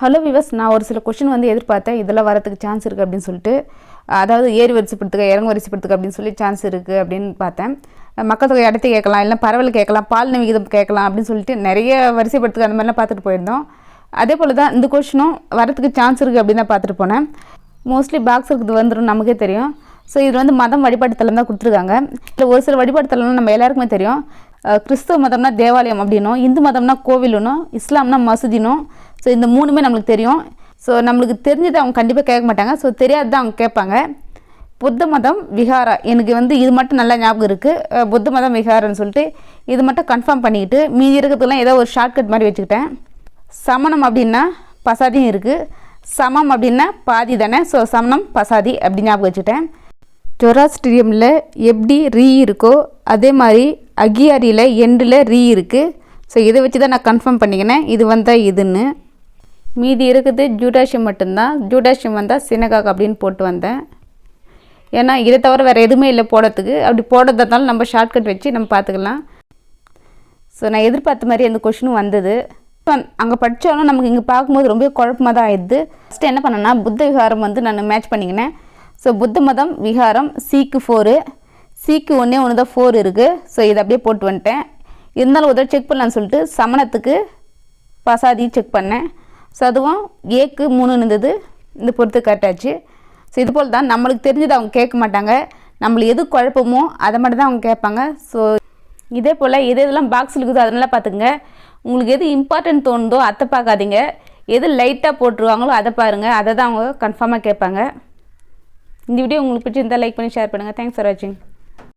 Hello விவஸ் நான் ஒரு சில கொஷின் வந்து எதிர்பார்த்தேன். இதெல்லாம் வரதுக்கு சான்ஸ் இருக்குது அப்படின்னு சொல்லிட்டு அதாவது ஏறி வரிசைப்படுத்துக்க இறங்கு வரிசைப்படுத்துக்க அப்படின்னு சொல்லி சான்ஸ் இருக்குது அப்படின்னு பார்த்தேன். மக்கள் தொகை இடத்தை கேட்கலாம் இல்லை பரவல் கேட்கலாம் பால் விகிதம் கேட்கலாம் அப்படின்னு சொல்லிட்டு நிறைய வரிசைப்படுத்துக்க அந்த மாதிரிலாம் பார்த்துட்டு போயிருந்தோம். அதே போல் தான் இந்த கொஷினும் வரத்துக்கு சான்ஸ் இருக்குது அப்படின்னு தான் பார்த்துட்டு போனேன். மோஸ்ட்லி பாக்ஸ் இருக்குது வந்துடும் நமக்கே தெரியும். ஸோ இது வந்து மதம் வழிபாட்டுத்தலம் தான் கொடுத்துருக்காங்க. இல்லை ஒரு சில வழிபாட்டு நம்ம எல்லாருக்குமே தெரியும். கிறிஸ்துவ மதம்னா தேவாலயம் அப்படின்னும் இந்து மதம்னா கோவிலுன்னும் இஸ்லாம்னா மசூதினும் ஸோ இந்த மூணுமே நம்மளுக்கு தெரியும். ஸோ நம்மளுக்கு தெரிஞ்சதை அவங்க கண்டிப்பாக கேட்க மாட்டாங்க. ஸோ தெரியாததை அவங்க கேட்பாங்க. புத்த மதம் விஹாரா. எனக்கு வந்து இது மட்டும் நல்லா ஞாபகம் இருக்குது புத்த மதம் விஹாரன்னு சொல்லிட்டு இது மட்டும் கன்ஃபார்ம் பண்ணிக்கிட்டு மீதி இருக்கிறதுலாம் ஏதோ ஒரு ஷார்ட்கட் மாதிரி வச்சுக்கிட்டேன். சமணம் அப்படின்னா பசாதியும் இருக்குது சமம் அப்படின்னா பாதி தானே. ஸோ சமணம் பசாதி அப்படி ஞாபகம் வச்சுக்கிட்டேன். ஜொராஸ்ட்ரியமில் எப்படி ரீ இருக்கோ அதே மாதிரி அகியாரியில் எண்டில் ரீ இருக்குது ஸோ இதை வச்சு தான் நான் கன்ஃபார்ம் பண்ணிக்கினேன். இது வந்தால் இதுன்னு. மீதி இருக்குது ஜூடாஷியம் மட்டும்தான். ஜூடாஷியம் வந்தால் சினகாக் அப்படின்னு போட்டு வந்தேன். ஏன்னா இதை தவிர வேறு எதுவுமே இல்லை போடுறதுக்கு. அப்படி போடுறதா இருந்தாலும் நம்ம ஷார்ட்கட் வச்சு நம்ம பார்த்துக்கலாம். ஸோ நான் எதிர்பார்த்த மாதிரி அந்த கொஷினும் வந்தது. அங்கே படித்தாலும் நமக்கு இங்கே பார்க்கும்போது ரொம்ப குழப்பமாக தான் ஆயிடுது. ஃபஸ்ட்டு என்ன பண்ணேன்னா புத்த விகாரம் வந்து நான் மேட்ச் பண்ணிக்கினேன். ஸோ புத்த மதம் விகாரம் சிக்கு ஃபோரு சிக்கு ஒன்றே ஒன்று தான் ஃபோர் இருக்குது ஸோ இதை அப்படியே போட்டு வந்துட்டேன். இருந்தாலும் ஒரு தடவை செக் பண்ணலான்னு சொல்லிட்டு சமணத்துக்கு பசாதி செக் பண்ணேன். ஸோ அதுவும் ஏக்கு மூணு இருந்தது. இந்த பொறுத்து கரெக்டாச்சு ஸோ இது போல் தான் நம்மளுக்கு தெரிஞ்சது அவங்க கேட்க மாட்டாங்க. நம்மளுக்கு எது குழப்பமோ அதை மட்டும் தான் அவங்க கேட்பாங்க. ஸோ இதே போல் எது எதெல்லாம் பாக்ஸில் இருக்குதோ அதனால பார்த்துங்க உங்களுக்கு எது இம்பார்ட்டன்ட் தோணுதோ அதை பார்க்காதீங்க. எது லைட்டாக போட்டுருவாங்களோ அதை பாருங்கள் அதை தான் அவங்க கன்ஃபார்மாக கேட்பாங்க. இந்த வீடியோ உங்களுக்கு பிடிச்சிருந்தால் லைக் பண்ணி ஷேர் பண்ணுங்கள் தேங்க்ஸ் ஃபார் வாட்சிங்